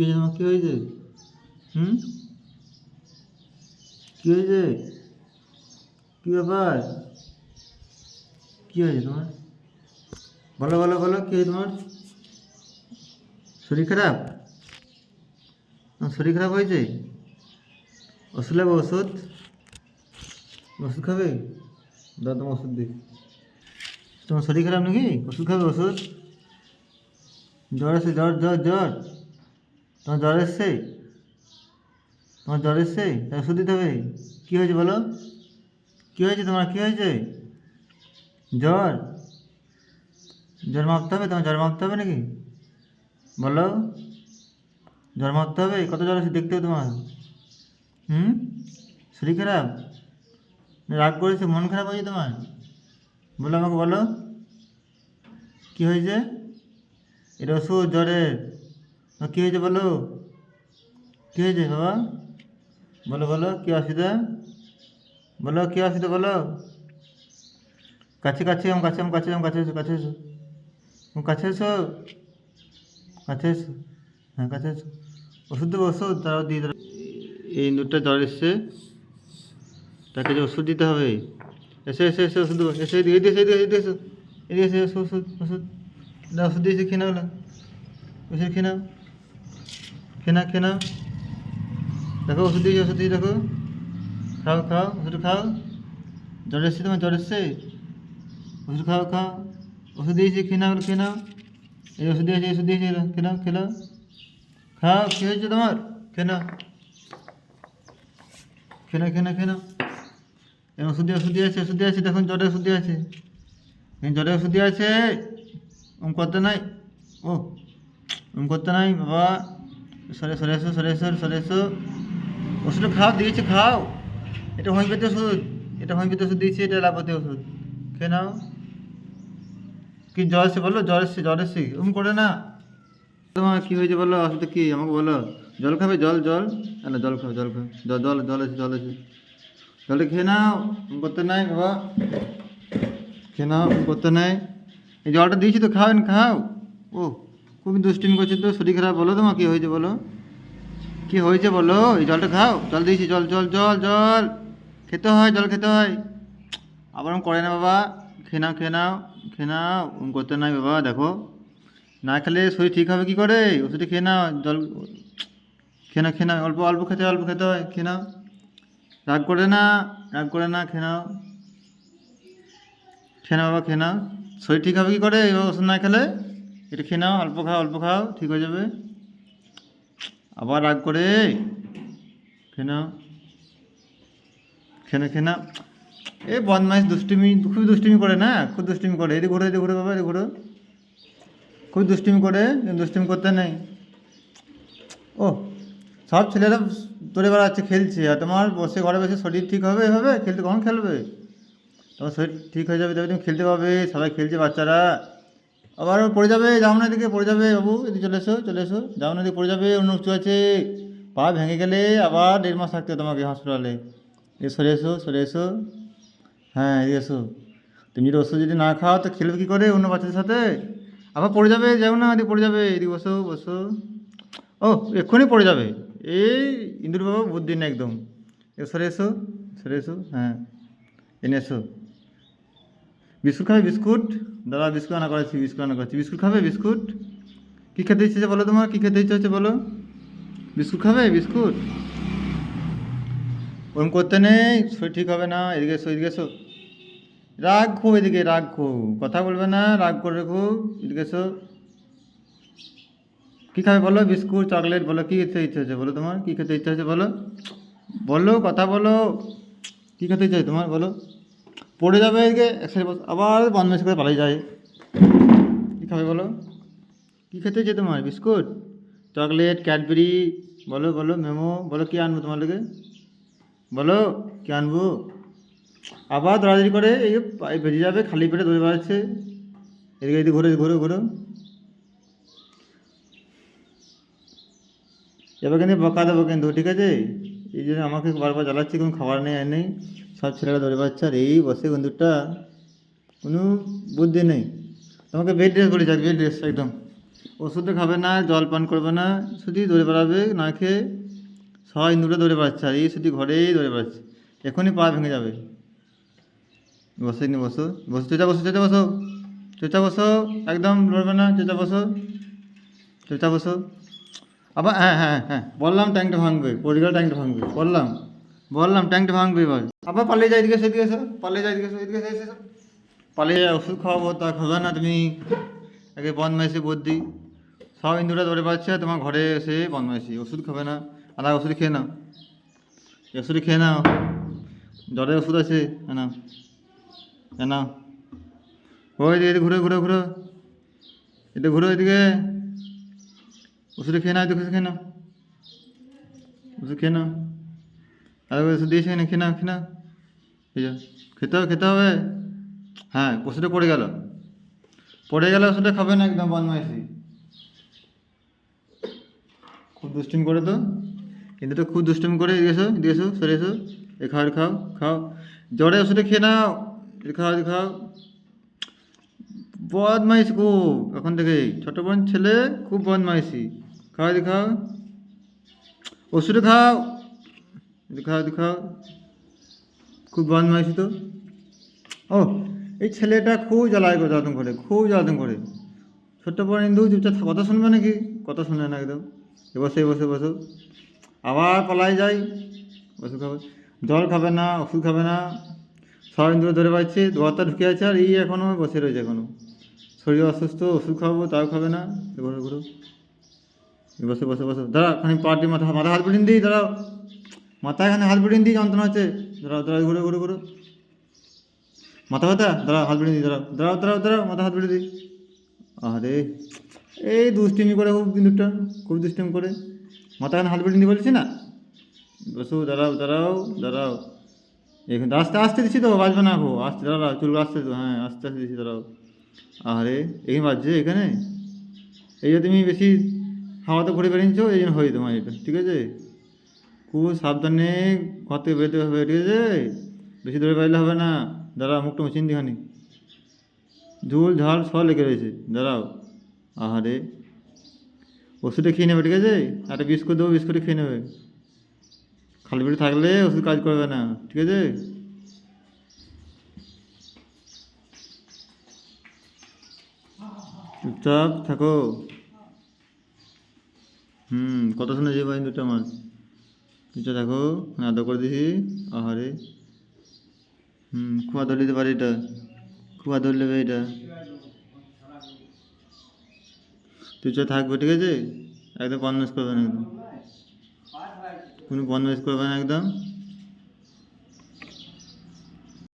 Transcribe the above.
কী হয়েছে তোমার কী হয়েছে? হুম? কী হয়েছে? কী ব্যাপার? কী হয়েছে তোমার? বলো বলো বলো, কী হয়েছে তোমার? শরীর খারাপ? শরীর খারাপ হয়েছে? ওষুধ লাগবে ওষুধ? ওষুধ খাবে? দাও তোমার ওষুধ দিই। তোমার শরীর খারাপ নাকি? ওষুধ খাবে, ওষুধ? জ্বর এসে জ্বর জ্বর জ্বর। তোমার জ্বর এসছে? তোমার জ্বর এসছে? ওষুধ দিতে হবে? কী হয়েছে বলো? কী হয়েছে তোমার? কী হয়েছে? জ্বর? জ্বর মাপতে হবে? তোমার জ্বর মাপতে হবে নাকি? বলো। জ্বর মাপতে হবে? কত জ্বর আছে দেখতে হবে তোমার। হুম? শরীর খারাপ? রাগ করেছে? মন খারাপ হয়েছে তোমার? বলো আমাকে বলো। কী হয়েছে? এটা ওষুধ জ্বরের। কী হয়েছে বলো? কী হয়েছে বাবা বলো বলো, কী অসুবিধা? বলো, কী অসুবিধা বলো? কাছে কাছে আম কাছে আম কাছে আম কাছে এসো কাছে এসো। কাছে এসো? কাছে এসো। হ্যাঁ কাছে এসো। ওষুধ দেবো, ওষুধ। তারাও দিয়ে এই ইন্দুরটা জ্বর এসছে। তাকে যে ওষুধ দিতে হবে। এসে এসে এসে, ওষুধ দেবো। এসে, এদিকে এদিকে এদিকে এদিকে, এসো। এদিকে, এসে ওষুধ ওষুধ। ওষুধ দিয়েছি, খেয়ে নাও না। ওষুধ খেয়ে নাও। খেয়ে নাও দেখো, ওষুধ দিয়েছি, ওষুধ দিয়ে দেখো। খাও খাও, ওষুধ খাও। জ্বর এসছে তোমার, জ্বর এসছে? ওষুধ খাও খাও। ওষুধ দিয়েছি খেয়ে নাও খেয়ে এই ওষুধ দিয়েছি ওষুধ দিয়েছি খেয়ে নাও খাও, কী হয়েছে তোমার? খেয়ে নাও খেয়ে নাও খেয়ে নাও এই ওষুধ দিয়ে ওষুধ দিয়ে আছে ওষুধ দিয়ে আছে দেখুন জ্বরের ওষুধ দিয়ে আছে এই জ্বরের ওষুধ দিয়ে আছে ওম করতে নাই। ও, ওম করতে নাই, বাবা। সরে সরে এসো সরে এসো সরে এসো ওষুধটা খাও, দিয়েছে, খাও। এটা হোমিওপ্যাথি ওষুধ। এটা হোমিওপ্যাথি ওষুধ দিয়েছি, এটা অ্যালোপ্যাথি ওষুধ। খেয়ে নাও। কি জ্বর এসছে বলো? জ্বর এসছে জ্বর এসছে। ওম করে না। তোমার কী হয়েছে বলো? অসুবিধা কী? আমাকে বলো। জল খাবে? জল জল। না জল খাবে জল খাবে। জল জল জল আছে জল আছে জলটা খেয়ে নাও। করতে নাই, বাবা। খেয়ে নাও করতে নাই। এই জলটা দিয়েছি তো খাওয়েন খাও। ও। খুবই দুষ্টিমি করছে তো, শরীর খারাপ, বলো তোমার কী হয়েছে বলো? কী হয়েছে বলো? এই জলটা খাও, জল দিয়েছি, জল জল জল জল। খেতে হয়, জল খেতে হয়। আবার করে না বাবা, খেয়ে নাও খেয়ে নাও খেয়ে নাও করতে নাই বাবা, দেখো। না খেলে শরীর ঠিক হবে কী করে? ওষুধটা খেয়ে নাও, জল, খেয়ে নাও খেয়ে নাও, অল্প অল্প খেতে অল্প খেতে হয়, খেয়ে নাও। রাগ করে না, রাগ করে না, খেয়ে নাও। খেয়ে নাও বাবা, খেয়ে নাও। শরীর ঠিক হবে কী করে? ওষুধ না খেলে? এটা খেয়ে নাও, অল্প খাও অল্প খাও, ঠিক হয়ে যাবে। আবার রাগ করে, খেয়ে নাও। খেয়ে নাও খেয়ে নাও। এই বদমাইশ দুষ্টুমি, খুবই দুষ্টুমি করে না? খুব দুষ্টুমি করে। এদিকে ঘুরো এদিকে ঘুরো বাবা, এদিকে ঘুরো। খুব দুষ্টুমি করে দুষ্টুমি করতে নেই। ও, সব ছেলেরা তোরে বেড়াচ্ছে, খেলছে। আর তোমার বসে, ঘরে বসে শরীর ঠিক হবে, এভাবে? খেলতে কখন খেলবে? তোমার শরীর ঠিক হয়ে যাবে, তবে তুমি খেলতে পাবে। সবাই খেলছে, বাচ্চারা। আবার পড়ে যাবে, যাও না এদিকে, পড়ে যাবে বাবু, এদিকে চলে এসো চলে এসো। যাও না এদিকে, পড়ে যাবে, অন্য উঁচু আছে। পা ভেঙে গেলে আবার দেড় মাস থাকতে তোমাকে হসপিটালে এ। সরে এসো সরে এসো। হ্যাঁ এদিকে এসো। তুমি যদি ওষুধ যদি না খাও, তো খেলবে কী করে অন্য বাচ্চাদের সাথে? আবার পড়ে যাবে, যাও না, এদিকে পড়ে যাবে, এদিকে বসো বসো। ও, এক্ষুনি পড়ে যাবে। এই ইন্দুর বাবা বুদ্ধি না একদম। এ সরে এসো সরে এসো হ্যাঁ। এনে এসো। বিস্কুট খাবে বিস্কুট? দাদা, বিস্কুট আনা করেছি বিস্কুট আনা করেছি বিস্কুট খাবে বিস্কুট? কী খেতে ইচ্ছে বলো তোমার? কী খেতে ইচ্ছে হচ্ছে বলো? বিস্কুট খাবে? বিস্কুট? ওরম করতে নেই, শরীর ঠিক হবে না, এদিকে এসো এদিকে এসো। রাগ খুব এদিকে, রাগ খুব। কথা বলবে না, রাগ করবে খুব এদিকে এসো। কী খাবে বলো? বিস্কুট, চকলেট, বলো। কী খেতে ইচ্ছে হচ্ছে বলো তোমার? কী খেতে ইচ্ছে হচ্ছে বলো? বলো, কথা বলো। কী খেতে ইচ্ছে তোমার? বলো। পড়ে যাবে এদিকে, একসাথে আবার বদমাইশ করে পালিয়ে যায়। কী খাবে বলো? কী খেতে ইচ্ছে তোমার? বিস্কুট? Chocolate, Cadbury? বলো বলো, মেমো? বলো, কী আনব তোমার লোকে বলো, কী আনব? আবার দৌড়াদৌড়ি করে, এই যে বেরিয়ে যাবে, খালি পেটে দৌড়ে বেড়াচ্ছে। এদিকে এদিকে, ঘুরে ঘুরে, ঘুরো। এবার কিন্তু বকা দেবো কিন্তু ঠিক আছে? এই জন্য আমাকে বারবার জ্বালাচ্ছে, কোনো খাবার নেই, আর নেই। সব ছেলেরা দৌড়ে বেড়াচ্ছে আর এই বসে বন্ধুটা কোনো বুদ্ধি নেই। তোমাকে বেড ড্রেস বলেছে বেড ড্রেস একদম। ওষুধে খাবে না, জল পান করবে না, শুধুই দৌড়ে বেড়াবে, না খেয়ে সবাই দূরে দৌড়ে বেড়াচ্ছে, আর এই শুধু ঘরেই দৌড়ে বেড়াচ্ছে। এখনই পা ভেঙে যাবে। বসে নি, বসো বসো চেঁচা বসো চেঁচা বসো। চেঁচা বসো, একদম লড়বে না চেঁচা বসো। চেঁচা বসো। আবার হ্যাঁ হ্যাঁ হ্যাঁ। বললাম ট্যাঙ্কটা ভাঙবে পরিবার ট্যাঙ্কটা ভাঙবে বললাম। বললাম ট্যাঙ্কটা ভাঙবে এবার আবার পালিয়ে যায় এদিকে সেদিকে এসো পালিয়ে এদিকে এসো, এসো, এসো। পালিয়ে যায় ওষুধ খাওয়াবো তা খাবে না তুমি। আগে বদমাইশি বুদ্ধি। সব ইন্দুরা ধরে পাচ্ছে তোমার ঘরে এসে বদমাইশি। ওষুধ খাবে না। আর ওষুধ খেয়ে নাও। ওষুধ খেয়ে নাও। জ্বরের ওষুধ আছে হ্যাঁ নাও। ওই দিকে এদিকে ঘুরে ঘুরে ঘুরে। এদিকে ঘুরো এদিকে। ওষুধ খেয়ে নাও এদিকে ওষুধ খেয়ে নাও। ওষুধ খেয়ে নাও। আর ওষুধ দিয়েছে না খেয়ে নাও খেয়ে নাও। এই খেতে হবে খেতে হবে। হ্যাঁ ওষুধটা পড়ে গেল। পড়ে গেলে ওষুধটা খাবে না একদম বদমাইশি। খুব দুষ্টিম করে তো। কিন্তু তো খুব দুষ্টিম করে এসো এদিকে এসো, সরে এসো। এ খাও খাও খাও। জ্বরে ওষুধে খেয়ে নাও। এ খাও খাও। বদমাইশ খুব এখন থেকে ছোট বোন ছেলে খুব বদমাইশি। খাও এদিকে খাও। ওষুধে খাও। এদিকে খাও এদিকে খাও। খুব বদমাইশি তো। ও, এই ছেলেটা খুব জ্বালায় জ্বালাতন করে, খুব জ্বালাতন করে। ছোট্ট পর ইন্দু, চুপচাপ কথা শুনবে নাকি? কথা শুনে না একদম। বসে বসে বসো। আবার পালাই যাই ওষুধ খাবে জল খাবে না, ওষুধ খাবে না। সব ইন্দু ধরে পাচ্ছে দোয়ারটা ঢুকে আছে আর এই এখনও বসে রয়েছে এখনও শরীর অসুস্থ, ওষুধ খাব, তাও খাবে না। এ ঘুরো। বসে বসে, বসো। দাঁড়া খানি পাটি মাথা মাথা হাত বুড়িয়ে দিই, দাঁড়াও। মাথায় এখানে হাত বুড়িয়ে দিই, যন্ত্রণা হচ্ছে। দাঁড়াও দাঁড়াও, ঘুরো ঘুরো ঘুরো। মাথা ব্যথা? দাঁড়াও, হাত বুড়িয়ে দিই, দাঁড়াও। দাঁড়াও দাঁড়াও দাঁড়াও, মাথা হাত বুড়িয়ে দিই। আরে এই দুষ্টিমি করে খুব বিন্দুটা, খুব দুষ্টিমি করে। মাথা এখানে হাত বুড়িয়ে দিই বলছি না? বসো, দাঁড়াও দাঁড়াও দাঁড়াও। এখানে আস্তে আস্তে দিচ্ছি তো, বাজবে না গো। আস্তে দাঁড়াও চুল আসতে হ্যাঁ আস্তে আস্তে দিচ্ছি দাঁড়াও। আরে, এই বাজছে এখানে? এই যে তুমি বেশি হাওয়াতে ঘুরে বেরিয়েছো এই জন্য হয়ে তোমার এটা, ঠিক আছে? খুব সাবধানে ঘর থেকে বেরোতে হবে, ঠিক আছে? বেশি দূরে বেরোলে হবে না। দাঁড়াও, মুখটা মুচিন দিখানি। ঝুল, ঝাল সব লেগে রয়েছে। দাঁড়াও। আহারে। ওষুধটা খেয়ে নেবে, ঠিক আছে? একটা বিস্কুট দেবো বিস্কুটে খেয়ে নেবে। খালি পেটে থাকলে ওষুধ কাজ করবে না, ঠিক আছে? চুপচাপ থাকো। হুম কথা শুনেছি ভাই দুটো আমার চুপচাপ থাকো আদর করে দিছি, আহারে। হুম খুব আদর দিতে পারি এটা। খুব আদর নেবে এটা। চুপচাপ থাকবে, ঠিক আছে? একদম বদমাইশ করবে না একদম। কোনো বদমাইশ করবে না একদম।